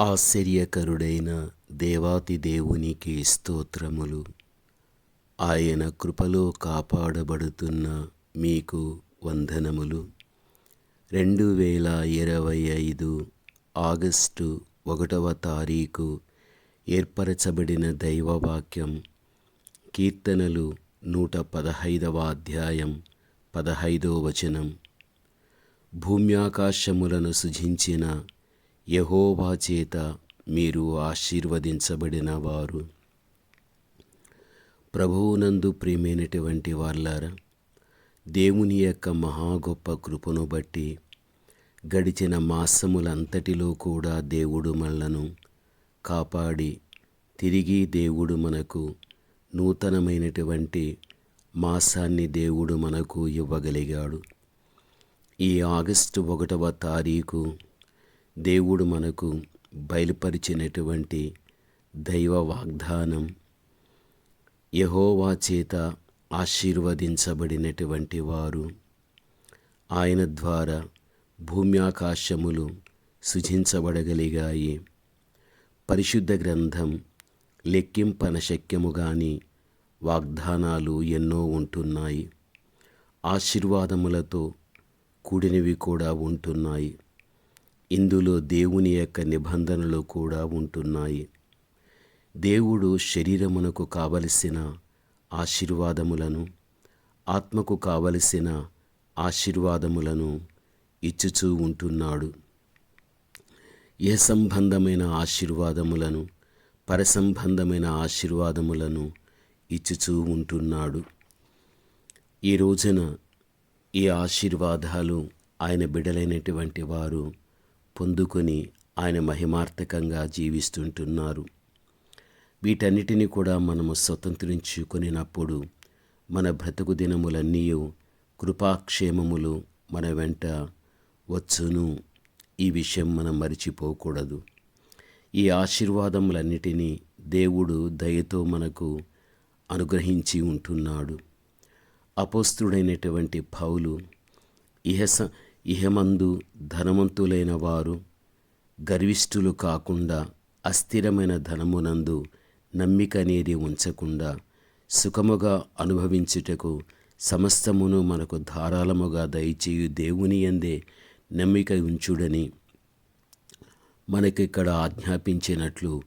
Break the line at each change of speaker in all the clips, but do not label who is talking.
ఆశ్చర్యకరుడైన దేవాతి దేవునికి స్తోత్రములు. ఆయన కృపలో కాపాడబడుతున్న మీకు వందనములు. రెండు వేల ఇరవై ఐదు ఆగస్టు ఒకటవ తారీఖు ఏర్పరచబడిన దైవవాక్యం కీర్తనలు నూట పదహైదవ అధ్యాయం పదహైదో వచనం. భూమ్యాకాశములను సృజించిన యహోవా చేత మీరు ఆశీర్వదించబడిన వారు. ప్రభువునందు ప్రియమైనటువంటి వాళ్ళారా దేవుని యొక్క మహా గొప్ప కృపను బట్టి గడిచిన మాసములంతటిలో కూడా దేవుడు మనలను కాపాడి తిరిగి దేవుడు మనకు నూతనమైనటువంటి మాసాన్ని దేవుడు మనకు ఇవ్వగలిగాడు. ఈ ఆగస్టు ఒకటవ తారీఖు దేవుడు మనకు బయలుపరిచినటువంటి దైవ వాగ్దానం యహోవా చేత ఆశీర్వదించబడినటువంటి వారు. ఆయన ద్వారా భూమ్యాకాశములు సృజించబడగలిగాయి. పరిశుద్ధ గ్రంథం లెక్కింపనశక్యము గాని వాగ్దానాలు ఎన్నో ఉంటున్నాయి. ఆశీర్వాదములతో కూడినవి కూడా ఉంటున్నాయి. ఇందులో దేవుని యొక్క నిబంధనలు కూడా ఉంటున్నాయి. దేవుడు శరీరమునకు కావలసిన ఆశీర్వాదములను ఆత్మకు కావలసిన ఆశీర్వాదములను ఇచ్చుచూ ఉంటున్నాడు. ఏ సంబంధమైన ఆశీర్వాదములను పరసంబంధమైన ఆశీర్వాదములను ఇచ్చుచూ ఉంటున్నాడు? ఈ రోజున ఈ ఆశీర్వాదాలు ఆయన బిడలైనటువంటి వారు పొందుకొని ఆయన మహిమార్థకంగా జీవిస్తుంటున్నారు. వీటన్నిటిని కూడా మనము స్వతంత్రించుకునినప్పుడు మన బ్రతుకు దినములన్నీ కృపాక్షేమములు మన వెంట వచ్చును. ఈ విషయం మనం మరిచిపోకూడదు. ఈ ఆశీర్వాదములన్నిటినీ దేవుడు దయతో మనకు అనుగ్రహించి ఉంటున్నాడు. అపోస్తుడైనటువంటి పౌలు ఇహస ఇహమందు ధనవంతులైన వారు గర్విష్ఠులు కాకుండా అస్థిరమైన ధనమునందు నమ్మిక అనేది ఉంచకుండా సుఖముగా అనుభవించుటకు సమస్తమును మనకు ధారాళముగా దయచేయు దేవుని ఎందే నమ్మిక ఉంచుడని మనకిక్కడ ఆజ్ఞాపించినట్లు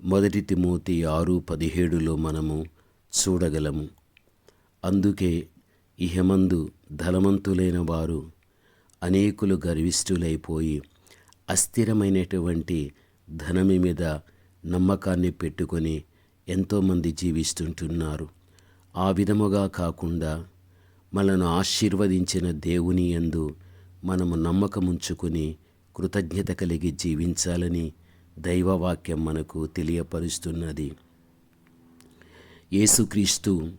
మొదటి తిమోతి ఆరు పదిహేడులో మనము చూడగలము. అందుకే ఇహమందు ధనవంతులైన వారు అనేకులు గర్విష్ఠులైపోయి అస్థిరమైనటువంటి ధనమి మీద నమ్మకాన్ని పెట్టుకొని ఎంతోమంది జీవిస్తుంటున్నారు. ఆ విధముగా కాకుండా మనను ఆశీర్వదించిన దేవుని యందు మనము నమ్మకముంచుకొని కృతజ్ఞత కలిగి జీవించాలని దైవవాక్యం మనకు తెలియపరుస్తున్నది. యేసుక్రీస్తు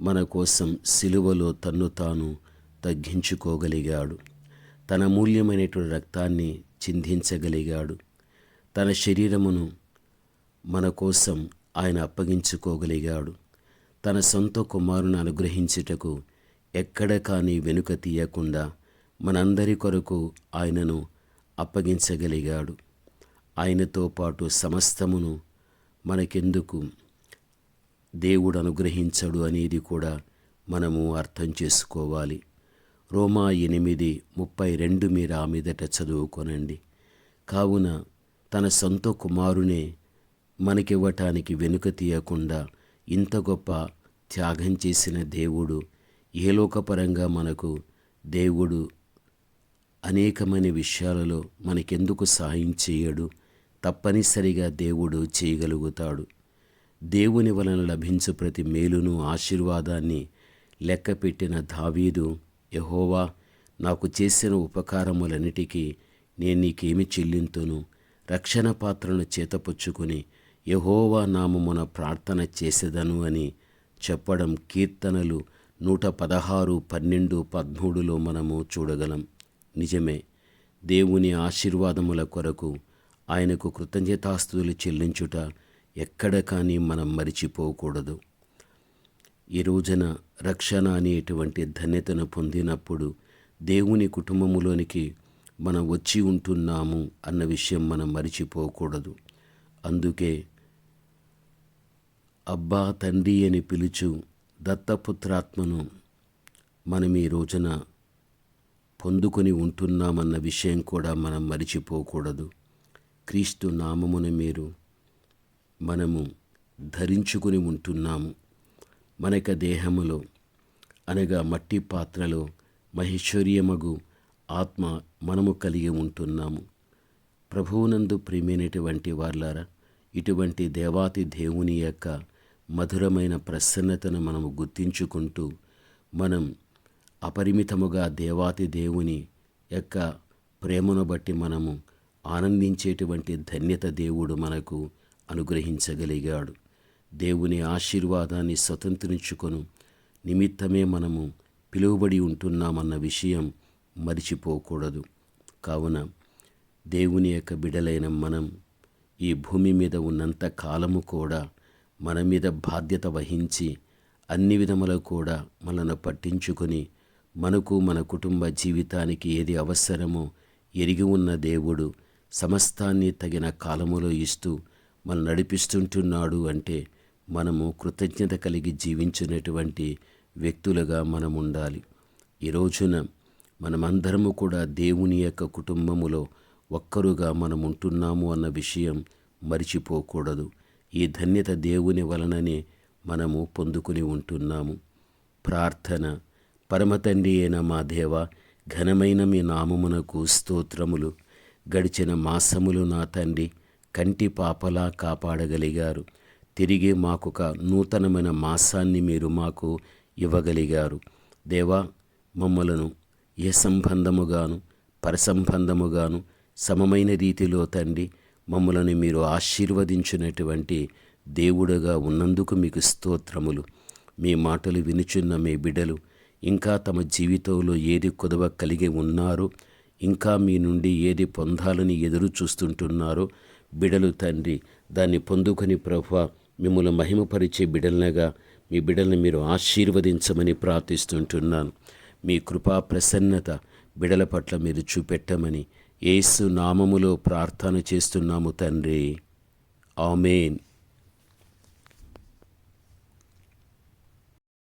మన కోసం సిలువలో తన్ను తాను తగ్గించుకోగలిగాడు. తన మూల్యమైనటువంటి రక్తాన్ని చిందించగలిగాడు. తన శరీరమును మన కోసం ఆయన అప్పగించుకోగలిగాడు. తన సొంత కుమారుని అనుగ్రహించుటకు ఎక్కడ కానీ వెనుక తీయకుండా మనందరి కొరకు ఆయనను అప్పగించగలిగాడు. ఆయనతో పాటు సమస్తమును మనకెందుకు దేవుడు అనుగ్రహించడు అనేది కూడా మనము అర్థం చేసుకోవాలి. రోమా ఎనిమిది ముప్పై రెండు మీరు ఆ మీదట చదువుకొనండి. కావున తన సొంత కుమారునే మనకివ్వటానికి వెనుక తీయకుండా ఇంత గొప్ప త్యాగం చేసిన దేవుడు ఏలోకపరంగా మనకు దేవుడు అనేకమైన విషయాలలో మనకెందుకు సహాయం చేయడు? తప్పనిసరిగా దేవుడు చేయగలుగుతాడు. దేవుని వలన లభించు ప్రతి మేలును ఆశీర్వాదాన్ని లెక్కపెట్టిన దావీదు యహోవా నాకు చేసిన ఉపకారములన్నిటికీ నేను నీకేమి చెల్లింతును? రక్షణ పాత్రను చేతపుచ్చుకుని యహోవా నామమున ప్రార్థన చేసేదను అని చెప్పడం కీర్తనలు నూట పదహారు పన్నెండు పదమూడులో మనము చూడగలం. నిజమే దేవుని ఆశీర్వాదముల కొరకు ఆయనకు కృతజ్ఞతాస్తుతులు చెల్లించుట ఎక్కడ కానీ మనం మరిచిపోకూడదు. ఈ రోజున రక్షణ అనేటువంటి ధన్యతను పొందినప్పుడు దేవుని కుటుంబములోనికి మనం వచ్చి ఉంటున్నాము అన్న విషయం మనం మరిచిపోకూడదు. అందుకే అబ్బా తండ్రి అని పిలుచు దత్తపుత్రాత్మను మనం ఈ రోజున పొందుకొని ఉంటున్నామన్న విషయం కూడా మనం మరిచిపోకూడదు. క్రీస్తు నామమును మీరు మనము ధరించుకుని ఉంటున్నాము. మనక దేహములో అనగా మట్టి పాత్రలో మహేశ్వర్యమగు ఆత్మ మనము కలిగి ఉంటున్నాము. ప్రభువునందు ప్రియమైనటువంటి వార్లారా ఇటువంటి దేవాతి దేవుని యొక్క మధురమైన ప్రసన్నతను మనము గుర్తించుకుంటూ మనం అపరిమితముగా దేవాతి దేవుని యొక్క ప్రేమను బట్టి మనము ఆనందించేటువంటి ధన్యత దేవుడు మనకు అనుగ్రహించగలిగాడు. దేవుని ఆశీర్వాదాన్ని స్వతంత్రించుకొను. నిమిత్తమే మనము పిలువబడి ఉంటున్నామన్న విషయం మరిచిపోకూడదు. కావున దేవుని యొక్క బిడలైన మనం ఈ భూమి మీద ఉన్నంత కాలము కూడా మన మీద బాధ్యత వహించి అన్ని విధములు కూడా మనను పట్టించుకొని మనకు మన కుటుంబ జీవితానికి ఏది అవసరమో ఎరిగి ఉన్న దేవుడు సమస్తాన్ని తగిన కాలములో ఇస్తూ మనం నడిపిస్తుంటున్నాడు అంటే మనము కృతజ్ఞత కలిగి జీవించినటువంటి వ్యక్తులుగా మనం ఉండాలి ఈ రోజున మనమందరము కూడా దేవుని యొక్క కుటుంబములో ఒక్కరుగా మనం ఉంటున్నాము అన్న విషయం మరిచిపోకూడదు. ఈ ధన్యత దేవుని వలననే మనము పొందుకుని ఉంటున్నాము. ప్రార్థన. పరమతండ్రి అయిన మా దేవ ఘనమైన మీ నామమునకు స్తోత్రములు. గడిచిన మాసములు నా తండ్రి కంటి పాపలా కాపాడగలిగారు. తిరిగి మాకొక నూతనమైన మాసాన్ని మీరు మాకు ఇవ్వగలిగారు. దేవా మమ్మలను ఏ సంబంధముగాను పరసంబంధముగాను సమమైన రీతిలో తండ్రి మమ్మలను మీరు ఆశీర్వదించినటువంటి దేవుడుగా ఉన్నందుకు మీకు స్తోత్రములు. మీ మాటలు వినుచున్న మీ బిడ్డలు ఇంకా తమ జీవితంలో ఏది కొదవ కలిగి ఉన్నారో ఇంకా మీ నుండి ఏది పొందాలని ఎదురు చూస్తుంటున్నారో బిడలు తండ్రి దాన్ని పొందుకొని ప్రభు మిమ్మల్ని మహిమపరిచే బిడలనగా మీ బిడల్ని మీరు ఆశీర్వదించమని ప్రార్థిస్తుంటున్నాను. మీ కృపా ప్రసన్నత బిడల పట్ల మీరు చూపెట్టమని ఏసు నామములో ప్రార్థన చేస్తున్నాము తండ్రి. ఆమెన్.